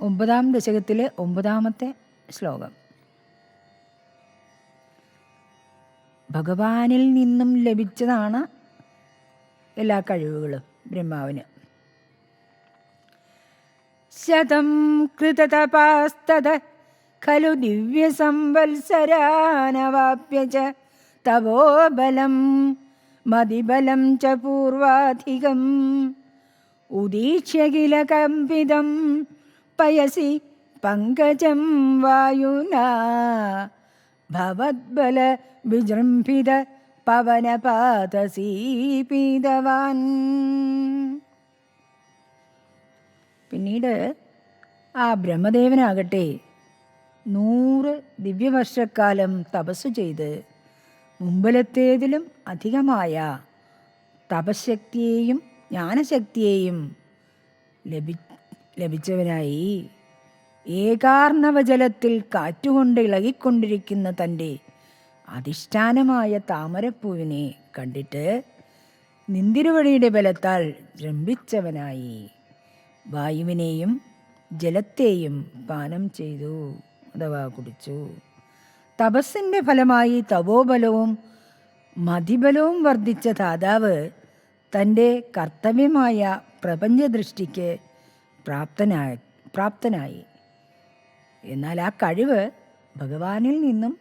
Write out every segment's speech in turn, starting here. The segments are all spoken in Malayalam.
ഒമ്പതാം ദശകത്തിലെ ഒമ്പതാമത്തെ ശ്ലോകം. ഭഗവാനിൽ നിന്നും ലഭിച്ചതാണ് എല്ലാ കഴിവുകളും ബ്രഹ്മാവിന്. ശതം കൃതതപാസ്തത ഖലു ദിവ്യസംവത്സരാനവാപ്യ ച തപോബലം മതിബലം ച പൂർവാധികം. ഉദീക്ഷ്യ പങ്കജം വായുനാ. ഭവദ്ബല വിജൃംഭിത പവനപാതസീപീതവാൻ പിന്നീട് ആ ബ്രഹ്മദേവനാകട്ടെ നൂറ് ദിവ്യവർഷക്കാലം തപസ് ചെയ്ത് മുമ്പലത്തേതിലും അധികമായ തപശക്തിയെയും ജ്ഞാനശക്തിയെയും ലഭി ലഭിച്ചവനായി ഏകാർണവജലത്തിൽ കാറ്റുകൊണ്ട് ഇളകിക്കൊണ്ടിരിക്കുന്ന തന്റെ അധിഷ്ഠാനമായ താമരപ്പൂവിനെ കണ്ടിട്ട് നിന്തിരുവഴിയുടെ ബലത്താൽ ജ്രംഭിച്ചവനായി വായുവിനെയും ജലത്തെയും പാനം ചെയ്തു അഥവാ കുടിച്ചു. തപസ്സിന്റെ ഫലമായി തപോബലവും മതിബലവും വർദ്ധിച്ച ദാതാവ് തന്റെ കർത്തവ്യമായ പ്രപഞ്ചദൃഷ്ടിക്ക് പ്രാപ്തനായി പ്രാപ്തനായി. എന്നാൽ ആ കഴിവ് ഭഗവാനിൽ നിന്നും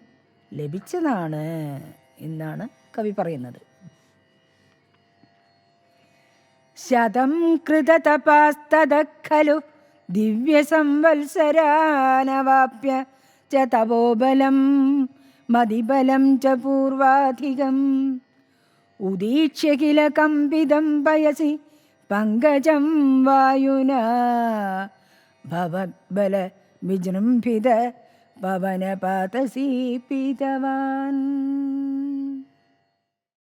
ലഭിച്ചതാണ് എന്നാണ് കവി പറയുന്നത്. ശതം കൃതതപാസ്തത ഖലു ദിവ്യസംവത്സരാനവാപ്യ ച തപോബലം മതിബലം ച പൂർവാധികം. ഉദീക്ഷ്യ കില കമ്പിതം പയസി പങ്കജം വായുന. ഭവത്ബല വിജൃംഭിത പവനപാതസീപിതവാൻ